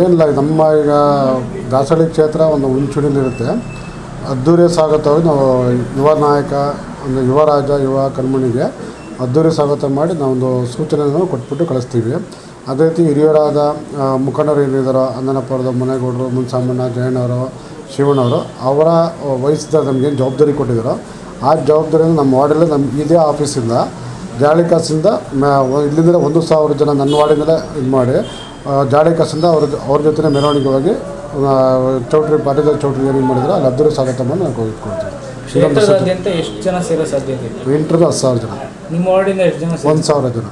ಏನಿಲ್ಲ ನಮ್ಮ ಈಗ ದಾಸಹಳ್ಳಿ ಕ್ಷೇತ್ರ ಒಂದು ಮುಂಚೂಣಿಲಿರುತ್ತೆ ಅದ್ದೂರಿ ಸ್ವಾಗತ ನಾವು ಯುವ ನಾಯಕ ಒಂದು ಯುವ ರಾಜ, ಯುವ ಕಣ್ಮಣಿಗೆ ಅದ್ದೂರಿ ಸ್ವಾಗತ ಮಾಡಿ ನಾವೊಂದು ಸೂಚನೆಯನ್ನು ಕೊಟ್ಬಿಟ್ಟು ಕಳಿಸ್ತೀವಿ. ಅದೇ ರೀತಿ ಹಿರಿಯರಾದ ಮುಖಂಡರು ಏನಿದ್ದಾರೋ ಅಂದನಪ್ಪರದ ಮುನೇಗೌಡರು, ಮುನ್ಸಾಮಣ್ಣ, ಜಯಣ್ಣವರು, ಶಿವಣ್ಣವರು, ಅವರ ವಹಿಸಿದ ನಮಗೇನು ಜವಾಬ್ದಾರಿ ಕೊಟ್ಟಿದ್ದಾರೋ ಆ ಜವಾಬ್ದಾರಿಯನ್ನು ನಮ್ಮ ವಾರ್ಡಲ್ಲಿ ನಮ್ಮ ಇದೇ ಆಫೀಸಿಂದ ಜಾಳಿಕಾಸಿಂದ ಇಲ್ಲಿಂದ ಒಂದು ಸಾವಿರ ಜನ ನನ್ನ ವಾರ್ಡಿಂದಲೇ ಇದು ಮಾಡಿ ಆ, ಜಾಳಿ ಕಾಸಿಂದ ಅವ್ರ ಅವ್ರ ಜೊತೆ ಮೆರವಣಿಗೆ ಹೋಗಿ ಚೌಟ್ರಿ ಪಾಟದ ಚೌಟ್ರಿ ಏನೇನು ಮಾಡಿದ್ರು ಅಲ್ಲಿ ಅದ್ದೂರಿ ಸ್ವಾಗತ ಮಾಡಿ ನಾವು ಇಟ್ಕೊಳ್ತೀವಿ ಇದೊಂದು ಕ್ಷೇತ್ರದಾದ್ಯಂತ ಎಷ್ಟು ಜನ ಸೇರೋ ಸಾಧ್ಯತೆ? ಇದೆ ಎಂಟರಿಂದ ಹತ್ತು ಸಾವಿರ ಜನ. ನಿಮ್ಮ ವಾರ್ಡಿಂದ ಎಷ್ಟು ಜನ ಸೇರೋ? ಒಂದು ಸಾವಿರ ಜನ.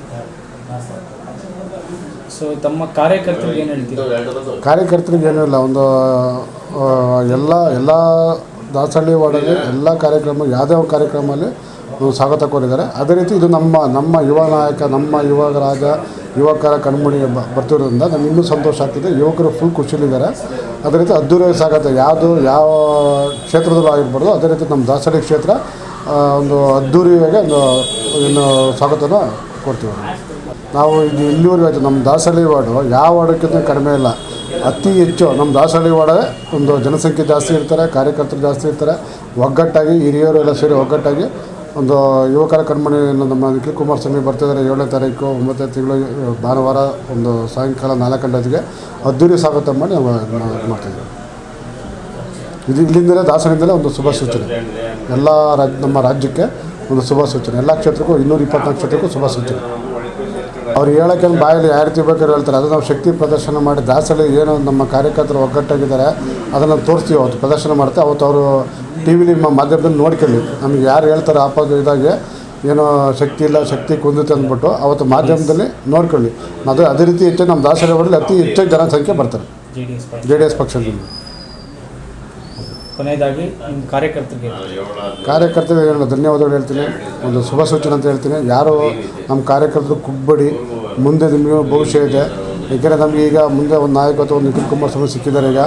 ಸೊ ತಮ್ಮ ಕಾರ್ಯಕರ್ತರಿಗೆ ಏನು ಹೇಳ್ತೀರಿ? ಕಾರ್ಯಕರ್ತರಿಗೆ ಏನೂ ಇಲ್ಲ. ಒಂದು ಆ, ಎಲ್ಲ ಎಲ್ಲ ದಾಸಹಳ್ಳಿ ವಾರ್ಡಲ್ಲಿ ಎಲ್ಲ ಕಾರ್ಯಕ್ರಮ ಯಾವುದೇ ಒಂದು ಕಾರ್ಯಕ್ರಮದಲ್ಲಿ ಸ್ವಾಗತ ಕೋರಿದ್ದಾರೆ. ಅದೇ ರೀತಿ ಇದು ನಮ್ಮ ನಮ್ಮ ಯುವ ನಾಯಕ ನಮ್ಮ ಯುವ ರಾಜ ಯುವಕರ ಕಣ್ಮಣಿ ಬರ್ತಿರೋದ್ರಿಂದ ನಮ್ಗೆ ಇನ್ನೂ ಸಂತೋಷ ಆಗ್ತಿದೆ. ಯುವಕರು ಫುಲ್ ಖುಷಿಲಿದ್ದಾರೆ ಅದೇ ರೀತಿ ಅದ್ದೂರಿ ಸಾಗತ್ತೆ ಯಾವುದು, ಯಾವ ಕ್ಷೇತ್ರದಲ್ಲೂ ಆಗಿರ್ಬಾರ್ದು ಅದೇ ರೀತಿ ನಮ್ಮ ದಾಸರಿ ಕ್ಷೇತ್ರ ಒಂದು ಅದ್ದೂರಿಯಾಗಿ ಒಂದು ಇನ್ನು ಸ್ವಾಗತನ ಕೊಡ್ತೀವಿ. ನಾವು ಇದು ಇಲ್ಲಿವರೆಗೂ ಆಯಿತು, ನಮ್ಮ ದಾಸಹಳ್ಳಿ ವಾರ್ಡು ಯಾವ ವಾರ್ಡಕ್ಕಿಂತ ಕಡಿಮೆ ಇಲ್ಲ. ಅತಿ ಹೆಚ್ಚು ನಮ್ಮ ದಾಸಹಳ್ಳಿ ವಾರ್ಡೇ ಒಂದು ಜನಸಂಖ್ಯೆ ಜಾಸ್ತಿ ಇರ್ತಾರೆ, ಕಾರ್ಯಕರ್ತರು ಜಾಸ್ತಿ ಇರ್ತಾರೆ. ಒಗ್ಗಟ್ಟಾಗಿ ಹಿರಿಯರು ಎಲ್ಲ ಸೇರಿ ಒಗ್ಗಟ್ಟಾಗಿ ಒಂದು ಯುವಕರ ಕಣ್ಮಣಿ ನಮ್ಮ ನಿಖಿಲ್ ಕುಮಾರಸ್ವಾಮಿ ಬರ್ತಿದ್ದಾರೆ ಏಳನೇ ತಾರೀಕು ಒಂಬತ್ತನೇ ತಿಂಗಳು ಭಾನುವಾರ ಒಂದು ಸಾಯಂಕಾಲ ನಾಲ್ಕು ಗಂಟೆಗೆ ಅದ್ದೂರಿ ಸ್ವಾಗತ ಮಾಡಿ ನಾವು ಇದು ಮಾಡ್ತಿದ್ದೀವಿ ಇದು ಇಲ್ಲಿಂದಲೇ ದಾಸನಿಂದಲೇ ಒಂದು ಶುಭ ಸೂಚನೆ. ಎಲ್ಲ ರಾಜ್, ನಮ್ಮ ರಾಜ್ಯಕ್ಕೆ ಒಂದು ಶುಭ ಸೂಚನೆ. ಎಲ್ಲ ಕ್ಷೇತ್ರಕ್ಕೂ ಇನ್ನೂರ ಇಪ್ಪತ್ನಾಲ್ಕು ಕ್ಷೇತ್ರಕ್ಕೂ ಶುಭ ಸೂಚನೆ. ಅವ್ರು ಹೇಳೋಕ್ಕೆ ಬಾಯಲ್ಲಿ ಯಾವ ರೀತಿ ಬೇಕಾದ್ರೆ ಹೇಳ್ತಾರೆ. ಅದು ನಾವು ಶಕ್ತಿ ಪ್ರದರ್ಶನ ಮಾಡಿ ದಾಸಳಿ ಏನೋ ನಮ್ಮ ಕಾರ್ಯಕರ್ತರು ಒಗ್ಗಟ್ಟಾಗಿದ್ದಾರೆ ಅದನ್ನು ತೋರಿಸ್ತೀವಿ ಅವತ್ತು ಪ್ರದರ್ಶನ ಮಾಡ್ತಾ. ಅವತ್ತು ಅವರು ಟಿ ವಿಲಿ ಮಾಧ್ಯಮದಲ್ಲಿ ನೋಡ್ಕೊಳ್ಳಿ. ನಮಗೆ ಯಾರು ಹೇಳ್ತಾರೆ ಆಪೋಸ್ ಇದಾಗೆ ಏನೋ ಶಕ್ತಿ ಇಲ್ಲ ಶಕ್ತಿ ಕುಂದುತ್ತೆ ಅಂದ್ಬಿಟ್ಟು ಅವತ್ತು ಮಾಧ್ಯಮದಲ್ಲಿ ನೋಡ್ಕೊಳ್ಳಿ. ಅದು ಅದೇ ರೀತಿ ಹೆಚ್ಚು ನಮ್ಮ ವಾರ್ಡಲ್ಲಿ ಅತಿ ಹೆಚ್ಚು ಜನಸಂಖ್ಯೆ ಬರ್ತಾರೆ. J D S J D S ಪಕ್ಷದಿಂದ ಕೊನೆಯದಾಗಿ ನಿಮ್ಮ ಕಾರ್ಯಕರ್ತರಿಗೆ ಕಾರ್ಯಕರ್ತರಿಗೆ ಧನ್ಯವಾದಗಳು ಹೇಳ್ತೀನಿ. ಒಂದು ಶುಭ ಸೂಚನೆ ಅಂತ ಹೇಳ್ತೀನಿ. ಯಾರು ನಮ್ಮ ಕಾರ್ಯಕರ್ತರು ಕುಗ್ಬೇಡಿ ಮುಂದೆ ನಿಮಗೆ ಭವಿಷ್ಯ ಇದೆ. ಏಕೆಂದರೆ ನಮಗೆ ಈಗ ಮುಂದೆ ಒಂದು ನಾಯಕತ್ವ, ಒಂದು ನಿಖಿಲ್ ಕುಮಾರಸ್ವಾಮಿ ಸಿಕ್ಕಿದ್ದಾರೆ ಈಗ.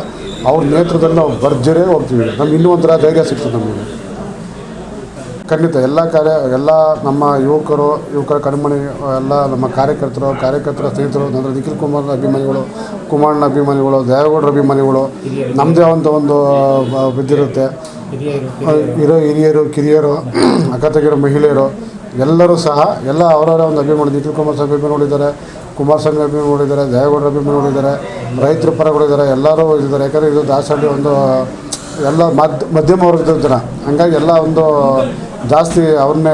ಅವ್ರ ನೇತೃತ್ವದಲ್ಲಿ ನಾವು ಭರ್ಜರೇ ಹೋಗ್ತೀವಿ. ನಮ್ಗೆ ಇನ್ನೂ ಒಂಥರ ಧೈರ್ಯ ಸಿಗ್ತದೆ ನಮಗೆ. ಖಂಡಿತ ಎಲ್ಲ ಕಾರ್ಯ ಎಲ್ಲ ನಮ್ಮ ಯುವಕರು, ಯುವಕರ ಕಣ್ಮಣಿ, ಎಲ್ಲ ನಮ್ಮ ಕಾರ್ಯಕರ್ತರು, ಕಾರ್ಯಕರ್ತರ ಸ್ನೇಹಿತರು ಅಂದರೆ ನಿಖಿಲ್ ಕುಮಾರ್ ಅಭಿಮಾನಿಗಳು, ಕುಮಾರ್ನ ಅಭಿಮಾನಿಗಳು, ದೇವೇಗೌಡರ ಅಭಿಮಾನಿಗಳು ನಮ್ಮದೇ ಅಂತ ಒಂದು ಬಿದ್ದಿರುತ್ತೆ ಇರೋ ಹಿರಿಯರು, ಕಿರಿಯರು ಅಕ್ಕ ಮಹಿಳೆಯರು, ಎಲ್ಲರೂ ಸಹ, ಎಲ್ಲ ಅವರವರ ಒಂದು ಅಭಿಮಾನಿ, ನಿಖಿಲ್ ಕುಮಾರ್ ಸಾಹೇಬ್ ಅಭಿಮಾನಿಗಳಿದ್ದಾರೆ ಕುಮಾರಸ್ವಾಮಿ ಅಭಿಮಾನಿಗಳಿದ್ದಾರೆ ದೇವೇಗೌಡರ ಅಭಿಮಾನಿಗಳಿದ್ದಾರೆ ರೈತರ ಪರಗಳಿದ್ದಾರೆ ಎಲ್ಲರೂ ಇದ್ದಾರೆ. ಯಾಕಂದರೆ ಇದು ದಾಸಹಳ್ಳಿ ಒಂದು, ಎಲ್ಲ ಮಧ್ಯ ಮಧ್ಯಮ ವರ್ಗದ ಜನ. ಹಂಗಾಗಿ ಎಲ್ಲ ಒಂದು ಜಾಸ್ತಿ ಅವ್ರನ್ನೇ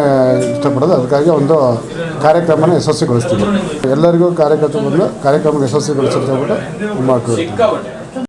ಇಷ್ಟಪಡೋದು. ಅದಕ್ಕಾಗಿ ಒಂದು ಕಾರ್ಯಕ್ರಮನ ಯಶಸ್ವಿಗೊಳಿಸ್ತೀವಿ. ಎಲ್ಲರಿಗೂ ಕಾರ್ಯಕರ್ತರು ಬಂದು ಕಾರ್ಯಕ್ರಮ ಯಶಸ್ವಿಗೊಳಿಸಿ ಅಂತ ಹೇಳ್ಬಿಟ್ಟು ಮಾಡ್ಕೊಳ್ತೀವಿ